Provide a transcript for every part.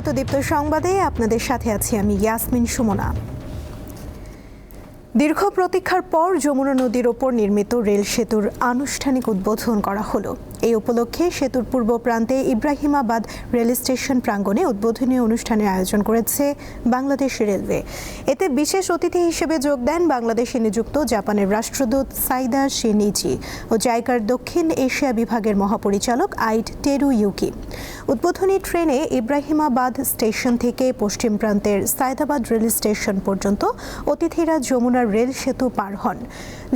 স্বাগত দীপ্ত সংবাদে। আপনাদের সাথে আছি আমি ইয়াসমিন সুমনা। দীর্ঘ প্রতীক্ষার পর যমুনা নদীর ওপর নির্মিত রেল সেতুর আনুষ্ঠানিক উদ্বোধন করা হলো। এই উপলক্ষে সেতুর পূর্ব প্রান্তে ইব্রাহিমাবাদ রেল স্টেশন প্রাঙ্গণে উদ্বোধনী অনুষ্ঠানের আয়োজন করেছে বাংলাদেশ রেলওয়ে। এতে বিশেষ অতিথি হিসেবে যোগ দেন বাংলাদেশে নিযুক্ত জাপানের রাষ্ট্রদূত সাইদা শিনিচি ও জাইকার দক্ষিণ এশিয়া বিভাগের মহাপরিচালক আইড টেরু ইউকি। উদ্বোধনী ট্রেনে ইব্রাহিমাবাদ স্টেশন থেকে পশ্চিম প্রান্তের সায়দাবাদ রেল স্টেশন পর্যন্ত অতিথিরা যমুনার রেল সেতু পার হন।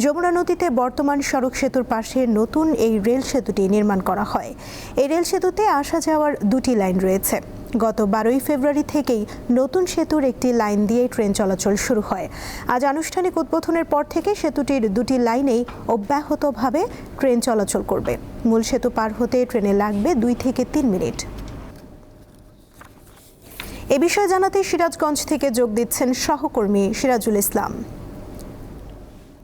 যমুনা নদীতে বর্তমান সড়ক সেতুর পাশে নতুন এই রেল সেতুটি নির্মাণ করা হয়। এই রেল সেতুতে আসা যাওয়ার দুটি লাইন রয়েছে। গত বারোই ফেব্রুয়ারি থেকেই নতুন সেতুর একটি লাইন দিয়ে ট্রেন চলাচল শুরু হয়। আজ আনুষ্ঠানিক উদ্বোধনের পর থেকে সেতুটির দুটি লাইনেই অব্যাহতভাবে ট্রেন চলাচল করবে। মূল সেতু পার হতে ট্রেনে লাগবে দুই থেকে তিন মিনিট। এ বিষয়ে জানাতে সিরাজগঞ্জ থেকে যোগ দিচ্ছেন সহকর্মী সিরাজুল ইসলাম।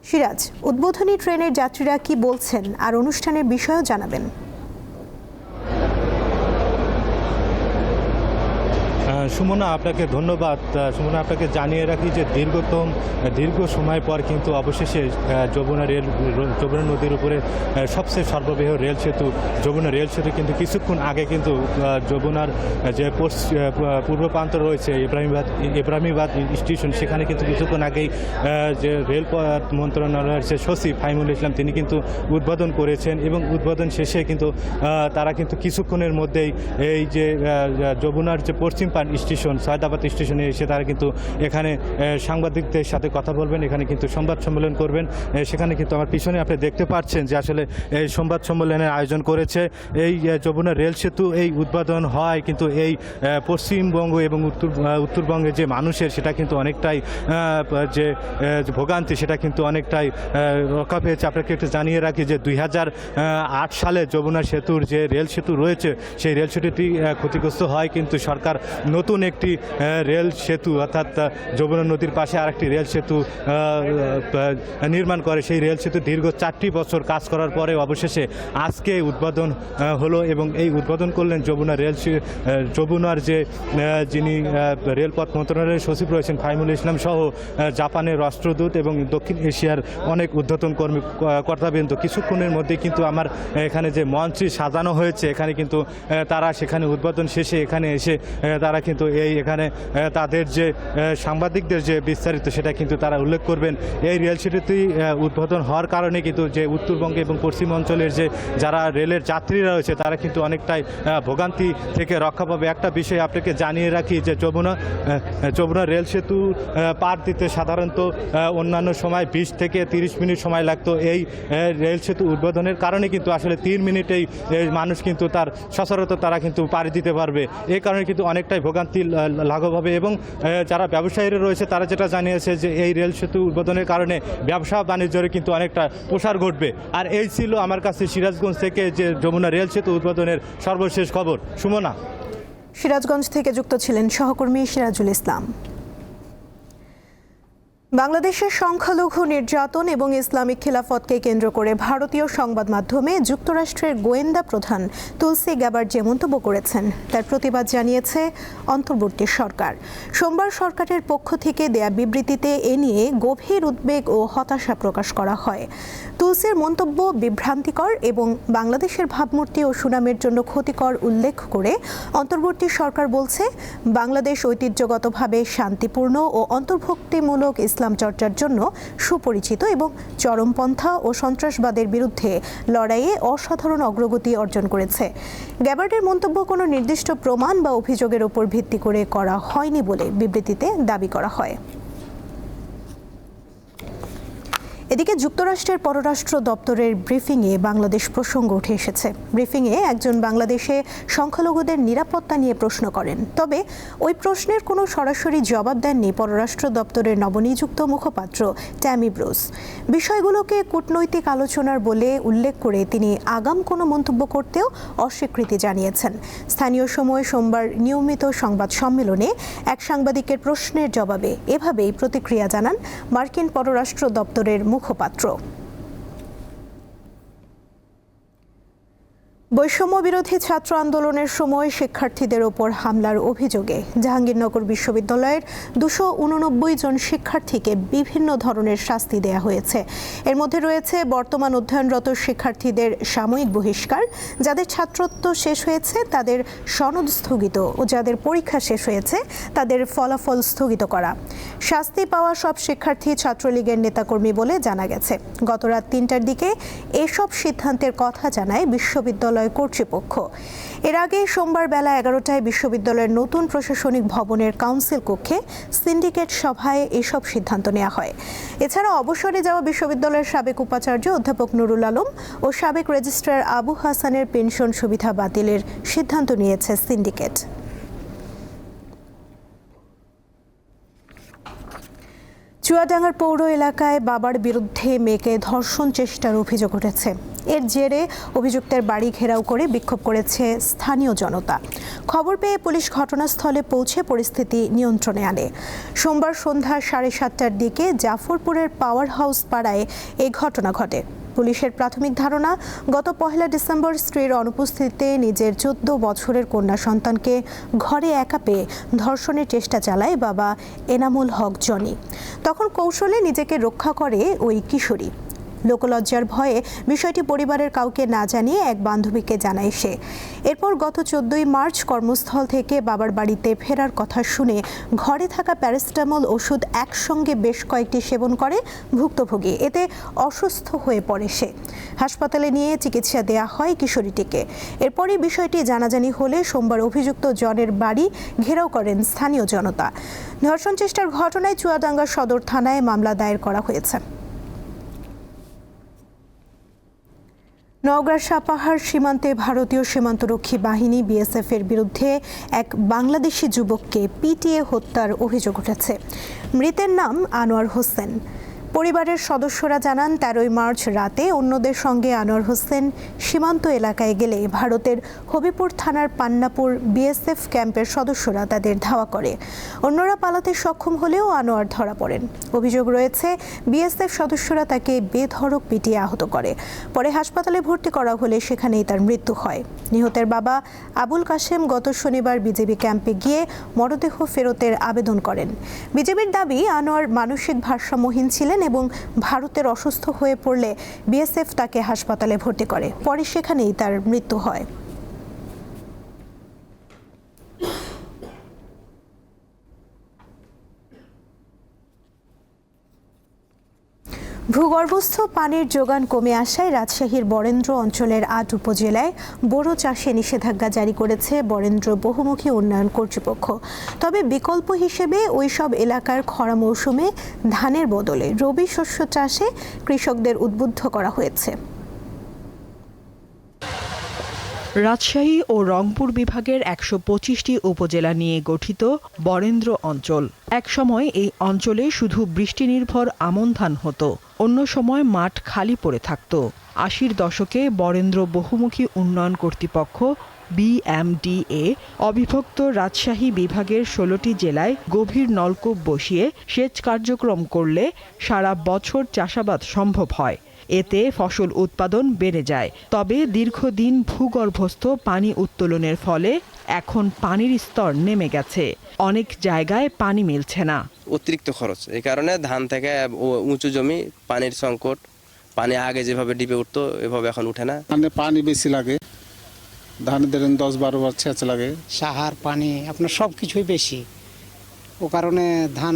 সিরাজ উদ্বোধনী ট্রেনের যাত্রীরা কি বলছেন? আর অনুষ্ঠানের বিষয়ও জানাবেন। সুমনা, আপনাকে ধন্যবাদ। সুমনা, আপনাকে জানিয়ে রাখি যে দীর্ঘতম দীর্ঘ সময় পর কিন্তু অবশেষে যমুনা রেল, যমুনা নদীর উপরে সবচেয়ে সর্ববৃহৎ রেল সেতু, যমুনা রেল সেতু কিন্তু কিছুক্ষণ আগে কিন্তু যমুনার যে পূর্ব প্রান্ত রয়েছে, ইব্রাহিমবাদ, ইব্রাহিমাবাদ স্টেশন, সেখানে কিন্তু কিছুক্ষণ আগেই যে রেলপথ মন্ত্রণালয়ের যে সচিব ফাইমুল ইসলাম, তিনি কিন্তু উদ্বোধন করেছেন এবং উদ্বোধন শেষে কিন্তু তারা কিন্তু কিছুক্ষণের মধ্যেই এই যে যমুনার যে পশ্চিম পান স্টেশন, সয়দাবাদ স্টেশনে এসে তারা কিন্তু এখানে সাংবাদিকদের সাথে কথা বলবেন, এখানে কিন্তু সংবাদ সম্মেলন করবেন। সেখানে কিন্তু আমার পিছনে আপনি দেখতে পাচ্ছেন যে আসলে এই সংবাদ সম্মেলনের আয়োজন করেছে। এই যমুনা রেল সেতু এই উদ্বোধন হয় কিন্তু এই পশ্চিমবঙ্গ এবং উত্তর উত্তরবঙ্গের যে মানুষের সেটা কিন্তু অনেকটাই যে ভোগান্তি সেটা কিন্তু অনেকটাই রক্ষা পেয়েছে। আপনাকে একটু জানিয়ে রাখি যে দুই হাজার আট সালে যমুনা সেতুর যে রেল সেতু রয়েছে, সেই রেল সেতুটি ক্ষতিগ্রস্ত হয় কিন্তু সরকার নতুন একটি রেল সেতু, অর্থাৎ যমুনা নদীর পাশে আরেকটি রেল সেতু নির্মাণ করে। সেই রেল সেতু দীর্ঘ চারটি বছর কাজ করার পরে অবশেষে আজকে উদ্বোধন হলো এবং এই উদ্বোধন করলেন যমুনা রেল যমুনার যে যিনি রেলপথ মন্ত্রণালয়ের সচিব রয়েছেন ফাইমুল ইসলাম সহ জাপানের রাষ্ট্রদূত এবং দক্ষিণ এশিয়ার অনেক ঊর্ধ্বতন কর্মী কর্তাবৃন্দ। কিছুক্ষণের মধ্যে কিন্তু আমার এখানে যে মঞ্চটি সাজানো হয়েছে, এখানে কিন্তু তারা সেখানে উদ্বোধন শেষে এখানে এসে তারা কিন্তু এই এখানে তাদের যে সাংবাদিকদের যে বিস্তারিত সেটা কিন্তু তারা উল্লেখ করবেন। এই রেল সেতুটি উদ্বোধন হওয়ার কারণে কিন্তু যে উত্তরবঙ্গে এবং পশ্চিম অঞ্চলের যে যারা রেলের যাত্রীরা রয়েছে, তারা কিন্তু অনেকটাই ভোগান্তি থেকে রক্ষা পাবে। একটা বিষয় আপনাকে জানিয়ে রাখি যে যমুনা যমুনা রেল সেতু পার দিতে সাধারণত অন্যান্য সময় বিশ থেকে তিরিশ মিনিট সময় লাগতো। এই রেল সেতু উদ্বোধনের কারণে কিন্তু আসলে তিন মিনিটেই মানুষ কিন্তু তার সচরাচর তারা কিন্তু পাড়ি দিতে পারবে। এই কারণে কিন্তু অনেকটাই ভোগান্তি লা- লাঘব হবে এবং যারা ব্যবসায়ীরা রয়েছে তারা যেটা জানিয়েছে যে এই রেল সেতু উদ্বোধনের কারণে ব্যবসা বাণিজ্যের কিন্তু অনেকটা প্রসার ঘটবে। আর এই ছিল আমার কাছে সিরাজগঞ্জ থেকে যে যমুনা রেল সেতু উদ্বোধনের সর্বশেষ খবর। সুমনা। সিরাজগঞ্জ থেকে যুক্ত ছিলেন সহকর্মী সিরাজুল ইসলাম। বাংলাদেশের সংখ্যালঘু নির্যাতন এবং ইসলামিক খিলাফতকে কেন্দ্র করে ভারতীয় সংবাদ মাধ্যমে যুক্তরাষ্ট্রের গোয়েন্দা প্রধান তুলসি গ্যাবার যে মন্তব্য করেছেন, তার প্রতিবাদ জানিয়েছে অন্তর্বর্তী সরকার। সোমবার সরকারের পক্ষ থেকে দেয়া বিবৃতিতে এ নিয়ে গভীর উদ্বেগ ও হতাশা প্রকাশ করা হয়। তুলসির মন্তব্য বিভ্রান্তিকর এবং বাংলাদেশের ভাবমূর্তি ও সুনামের জন্য ক্ষতিকর উল্লেখ করে অন্তর্বর্তী সরকার বলছে, বাংলাদেশ ঐতিহ্যগতভাবে শান্তিপূর্ণ ও অন্তর্ভুক্তিমূলক চর্চার জন্য সুপরিচিত এবং চরমপন্থা ও সন্ত্রাসবাদের বিরুদ্ধে লড়াইয়ে অসাধারণ অগ্রগতি অর্জন করেছে। গ্যাবার্ডের মন্তব্য কোনো নির্দিষ্ট প্রমাণ বা অভিযোগের উপর ভিত্তি করে করা হয়নি বলে বিবৃতিতে দাবি করা হয়। এদিকে যুক্তরাষ্ট্রের পররাষ্ট্র দপ্তরের ব্রিফিংয়ে বাংলাদেশ প্রসঙ্গ উঠে এসেছে। ব্রিফিংয়ে একজন বাংলাদেশে সংখ্যালঘুদের নিরাপত্তা নিয়ে প্রশ্ন করেন। তবে ওই প্রশ্নের কোনো সরাসরি জবাব দেননি পররাষ্ট্র দপ্তরের নবনিযুক্ত মুখপাত্র ট্যামি ব্রুস। বিষয়গুলোকে কূটনৈতিক আলোচনার বলে উল্লেখ করে তিনি আগাম কোনো মন্তব্য করতেও অস্বীকৃতি জানিয়েছেন। স্থানীয় সময় সোমবার নিয়মিত সংবাদ সম্মেলনে এক সাংবাদিকের প্রশ্নের জবাবে এভাবেই প্রতিক্রিয়া জানান মার্কিন পররাষ্ট্র দপ্তরের মুখপাত্র। বৈষম্য বিরোধী ছাত্র আন্দোলনের সময় শিক্ষার্থীদের ওপর হামলার অভিযোগে জাহাঙ্গীরনগর বিশ্ববিদ্যালয়ের দুশো উননব্বই জন শিক্ষার্থীকে বিভিন্ন ধরনের শাস্তি দেয়া হয়েছে। এর মধ্যে রয়েছে বর্তমান অধ্যয়নরত শিক্ষার্থীদের সাময়িক বহিষ্কার, যাদের ছাত্রত্ব শেষ হয়েছে, তাদের সনদ স্থগিত ও যাদের পরীক্ষা শেষ হয়েছে, তাদের ফলাফল স্থগিত করা। শাস্তি পাওয়া সব শিক্ষার্থী ছাত্রলীগের নেতাকর্মী বলে জানা গেছে। গতরাত তিনটার দিকে এসব সিদ্ধান্তের কথা জানায় বিশ্ববিদ্যালয় কর্তৃপক্ষ। এর আগে সোমবার বেলা এগারোটায় বিশ্ববিদ্যালয়ের নতুন প্রশাসনিক ভবনের কাউন্সিল কক্ষে সিন্ডিকেট সভায় এসব সিদ্ধান্ত নেওয়া হয়। এছাড়া অবসরে যাওয়া বিশ্ববিদ্যালয়ের সাবেক উপাচার্য অধ্যাপক নুরুল আলম ও সাবেক রেজিস্ট্রার আবু হাসানের পেনশন সুবিধা বাতিলের সিদ্ধান্ত নিয়েছে সিন্ডিকেট। চুয়াডাঙ্গার পৌর এলাকায় বাবার বিরুদ্ধে মেয়েকে ধর্ষণ চেষ্টার অভিযোগ উঠেছে। এর জেরে অভিযুক্তের বাড়ি ঘেরাও করে বিক্ষোভ করেছে স্থানীয় জনতা। খবর পেয়ে পুলিশ ঘটনাস্থলে পৌঁছে পরিস্থিতি নিয়ন্ত্রণে আনে। সোমবার সন্ধ্যা সাড়ে সাতটার দিকে জাফরপুরের পাওয়ার হাউস পাড়ায় এই ঘটনা ঘটে। পুলিশের প্রাথমিক ধারণা, গত পহেলা ডিসেম্বর স্ত্রীর অনুপস্থিতিতে নিজের চোদ্দ বছরের কন্যা সন্তানকে ঘরে একা পেয়ে ধর্ষণের চেষ্টা চালায় বাবা এনামুল হক জনি। তখন কৌশলে নিজেকে রক্ষা করে ওই কিশোরী। লোকলজ্জার ভয়ে বিষয়টি পরিবারের কাউকে না জানিয়ে এক বান্ধবীকে জানায় সে। এরপর গত চোদ্দই মার্চ কর্মস্থল থেকে বাবার বাড়িতে ফেরার কথা শুনে ঘরে থাকা প্যারাসিটামল ওষুধ একসঙ্গে বেশ কয়েকটি সেবন করে ভুক্তভোগী। এতে অসুস্থ হয়ে পড়ে সে। হাসপাতালে নিয়ে চিকিৎসা দেয়া হয় কিশোরীটিকে। এরপরই বিষয়টি জানাজানি হলে সোমবার অভিযুক্ত জনের বাড়ি ঘেরাও করেন স্থানীয় জনতা। ধর্ষণ চেষ্টার ঘটনায় চুয়াডাঙ্গা সদর থানায় মামলা দায়ের করা হয়েছে। নওগাঁ সাপাহার সীমান্তে ভারতীয় সীমান্তরক্ষী বাহিনী বিএসএফ এর বিরুদ্ধে এক বাংলাদেশি যুবককে পিটিএ হত্যার অভিযোগ উঠেছে। মৃতের নাম আনোয়ার হোসেন। পরিবারের সদস্যরা জানান, তেরোই মার্চ রাতে অন্যদের সঙ্গে আনোয়ার হোসেন সীমান্ত এলাকায় গেলে ভারতের হবিপুর থানার পান্নাপুর বিএসএফ ক্যাম্পের সদস্যরা তাদের ধাওয়া করে। অন্যরা পালাতে সক্ষম হলেও আনোয়ার ধরা পড়েন। অভিযোগ রয়েছে, বিএসএফ সদস্যরা তাকে বেধড়ক পিটিয়ে আহত করে। পরে হাসপাতালে ভর্তি করা হলে সেখানেই তার মৃত্যু হয়। নিহতের বাবা আবুল কাশেম গত শনিবার বিজেপি ক্যাম্পে গিয়ে মরদেহ ফেরতের আবেদন করেন। বিজেপির দাবি, আনোয়ার মানসিক ভারসাম্যহীন ছিলেন এবং ভারতের অসুস্থ হয়ে পড়লে বিএসএফ তাকে হাসপাতালে ভর্তি করে। পরে সেখানেই তার মৃত্যু হয়। ভূগর্ভস্থ পানির যোগান কমে আসায় রাজশাহীর বরেন্দ্র অঞ্চলের আট উপজেলায় বোরো চাষে নিষেধাজ্ঞা জারি করেছে বরেন্দ্র বহুমুখী উন্নয়ন কর্তৃপক্ষ। তবে বিকল্প হিসেবে ওই সব এলাকার খরা মৌসুমে ধানের বদলে রবি শস্য চাষে কৃষকদের উদ্বুদ্ধ করা হয়েছে। রাজশাহী ও রংপুর বিভাগের একশো পঁচিশটি উপজেলা নিয়ে গঠিত বরেন্দ্র অঞ্চল। একসময় এই অঞ্চলে শুধু বৃষ্টি নির্ভর আমন ধান হতো, অন্য সময় মাঠ খালি পড়ে থাকত। আশির দশকে বরেন্দ্র বহুমুখী উন্নয়ন কর্তৃপক্ষ বিএমডিএ অবিভক্ত রাজশাহী বিভাগের ষোলোটি জেলায় গভীর নলকূপ বসিয়ে সেচ কার্যক্রম করলে সারা বছর চাষাবাদ সম্ভব হয়। এতে ফসল উৎপাদন বেড়ে যায়। তবে দীর্ঘদিন ভূগর্ভস্থ পানি উত্তোলনের ফলে এখন পানির স্তর নেমে গেছে। অনেক জায়গায় পানি মিলছে না। অতিরিক্ত খরচ। এই কারণে ধান থেকে উঁচু জমি পানির সংকট পানি আগে যেভাবে ডিপে উঠতো এভাবে এখন উঠে না। ধানে পানি বেশি লাগে। ধান ধরেন দশ বারো বার সেচ লাগে। সাহার পানি আপনার সব কিছুই বেশি। ও কারণে ধান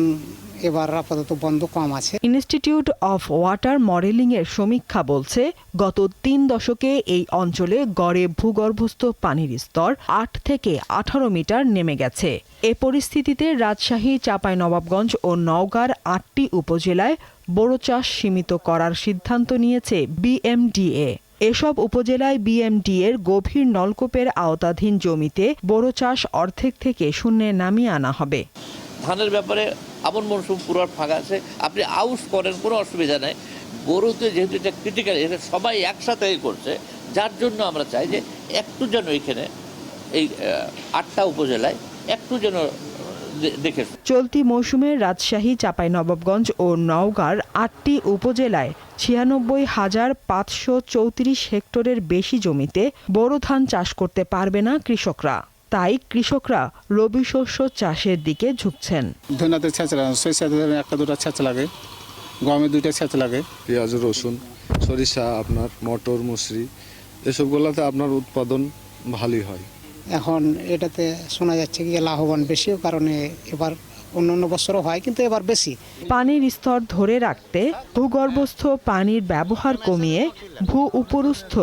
এবার আপাতত বন্ধ কম আছে। ইনস্টিটিউট অফ ওয়াটার মডেলিং এর সমীক্ষা বলছে, গত তিন দশকে এই অঞ্চলে গড়ে ভূগর্ভস্থ পানির স্তর আট থেকে আঠারো মিটার নেমে গেছে। এ পরিস্থিতিতে রাজশাহী, চাঁপাইনবাবগঞ্জ ও নওগাঁর আটটি উপজেলায় বোরো চাষ সীমিত করার সিদ্ধান্ত নিয়েছে বিএমডিএ। এসব উপজেলায় বিএমডি এর গভীর নলকূপের আওতাধীন জমিতে বোরো চাষ অর্ধেক থেকে শূন্যে নামিয়ে আনা হবে। ধানের ব্যাপারে আমন মরশুম পুরো ফাঁকা আছে। আপনি আউস করেন, কোনো অসুবিধা নেই। গরুতে যেহেতু এটা ক্রিটিক্যাল এটা সবাই একসাথেই করছে, যার জন্য আমরা চাই যে একটু যেন এখানে এই আটটা উপজেলায় একটু যেন চলতি মৌসুমে রাজশাহী, চাঁপাইনবাবগঞ্জ ও নওগাঁর আটটি উপজেলায় ছিয়ানব্বই হাজার পাঁচশো চৌত্রিশ হেক্টরের বেশি জমিতে বোরো ধান চাষ করতে পারবে না কৃষকরা। তাই কৃষকরা রবি শস্য চাষের দিকে ঝুঁকছেন। ধনাতে ছেঁচা লাগে একটা দুটা ছেঁচা লাগে গমে দুইটা ছেঁচা লাগে। পেঁয়াজ রসুন সরিষা আপনার মটর মুসরি এসবগুলোতে আপনার উৎপাদন ভালোই হয়। এখন এটাতে শোনা যাচ্ছে কি লাভবান বেশিও কারণে এবার অন্য অন্য বছরও হয় কিন্তু এবার বেশি। পানির স্তর ধরে রাখতে ভূগর্ভস্থ পানির ব্যবহার কমিয়ে ভূ উপরস্থ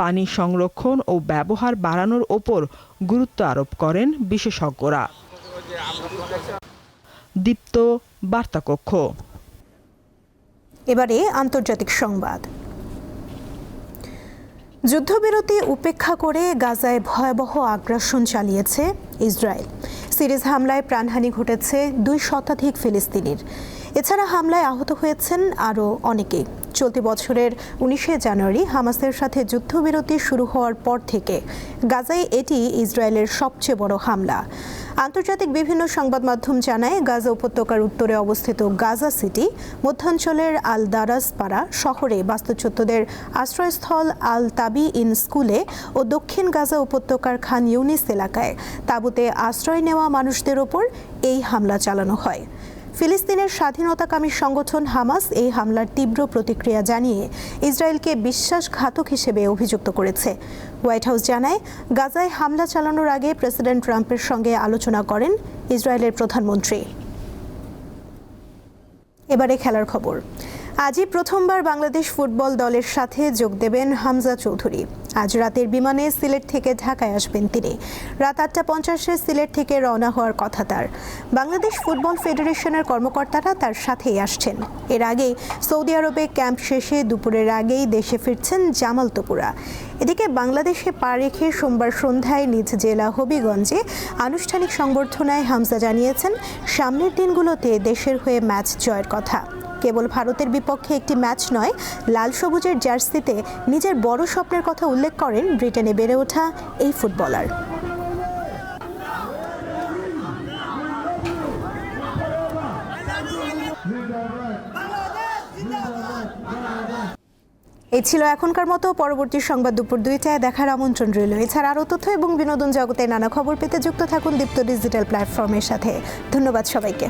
পানি সংরক্ষণ ও ব্যবহার বাড়ানোর ওপর গুরুত্ব আরোপ করেন বিশেষজ্ঞরা। দীপ্ত বার্তাকক্ষ। এবারে আন্তর্জাতিক সংবাদ। যুদ্ধবিরতি উপেক্ষা করে গাজায় ভয়াবহ আগ্রাসন চালিয়েছে ইসরায়েল। সিরিজ হামলায় প্রাণহানি ঘটেছে দুই শতাধিক ফিলিস্তিনির। এছাড়া হামলায় আহত হয়েছেন আরও অনেকে চলতি বছরের উনিশে জানুয়ারি হামাসের সাথে যুদ্ধবিরতি শুরু হওয়ার পর থেকে গাজায় এটি ইসরায়েলের সবচেয়ে বড় হামলা। আন্তর্জাতিক বিভিন্ন সংবাদ মাধ্যম জানায়, গাজা উপত্যকার উত্তরে অবস্থিত গাজা সিটি, মধ্যাঞ্চলের আল দারাজ পাড়া শহরে বাস্তুচ্যুতদের আশ্রয়স্থল আল তাবি ইন স্কুলে ও দক্ষিণ গাজা উপত্যকার খান ইউনিস এলাকায়। তাবুতে আশ্রয় নেওয়া মানুষদের ওপর এই হামলা চালানো হয়। ফিলিস্তিনের স্বাধীনতাকামী সংগঠন হামাস এই হামলার তীব্র প্রতিক্রিয়া জানিয়ে ইসরায়েলকে বিশ্বাসঘাতক হিসেবে অভিযুক্ত করেছে। হোয়াইট হাউস জানায়, গাজায় হামলা চালানোর আগে প্রেসিডেন্ট ট্রাম্পের সঙ্গে আলোচনা করেন ইসরায়েলের প্রধানমন্ত্রী। এবারে খেলার খবর। আজই প্রথমবার বাংলাদেশ ফুটবল দলের সাথে যোগ দেবেন হামজা চৌধুরী। আজ রাতের বিমানে সিলেট থেকে ঢাকায় আসবেন তিনি। রাত আটটা পঞ্চাশে সিলেট থেকে রওনা হওয়ার কথা তার। বাংলাদেশ ফুটবল ফেডারেশনের কর্মকর্তারা তার সাথেই আসছেন। এর আগেই সৌদি আরবে ক্যাম্প শেষে দুপুরের আগেই দেশে ফিরছেন জামাল তপুরা। এদিকে বাংলাদেশে পা রেখে সোমবার সন্ধ্যায় নিজ জেলা হবিগঞ্জে আনুষ্ঠানিক সংবর্ধনায় হামজা জানিয়েছেন, সামনের দিনগুলোতে দেশের হয়ে ম্যাচ জয়ের কথা। কেবল ভারতের বিপক্ষে একটি ম্যাচ নয়, লাল সবুজের জার্সিতে নিজের বড় স্বপ্নের কথা উল্লেখ করেন ব্রিটেনে বেড়ে ওঠা এই ফুটবলার। এই ছিল এখনকার মতো, পরবর্তী সংবাদ দুপুর দুইটায় দেখার আমন্ত্রণ রইল। এছাড়া আরও তথ্য এবং বিনোদন জগতের নানা খবর পেতে যুক্ত থাকুন দীপ্ত ডিজিটাল প্ল্যাটফর্মের সাথে। ধন্যবাদ সবাইকে।